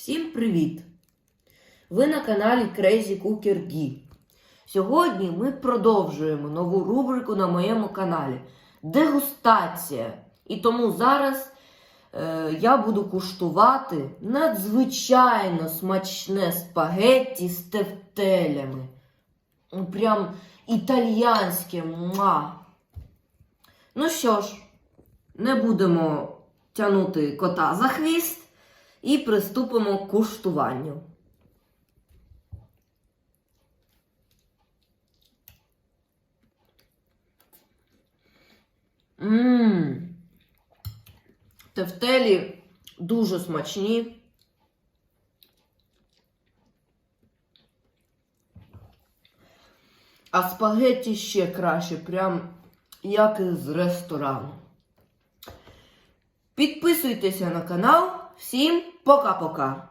Всім привіт! Ви на каналі Crazy Cooker D. Сьогодні ми продовжуємо нову рубрику на моєму каналі Дегустація. І тому зараз е, я буду куштувати надзвичайно смачне спагетті з тефтелями. Ну, Прям італьянське. Муа. Ну що ж, не будемо тягнути кота за хвіст і приступимо к куштуванню. Ммм. Тефтелі дуже смачні. А спагетті ще краще, прям як із ресторану. Підписуйтеся на канал. Всім пока-пока!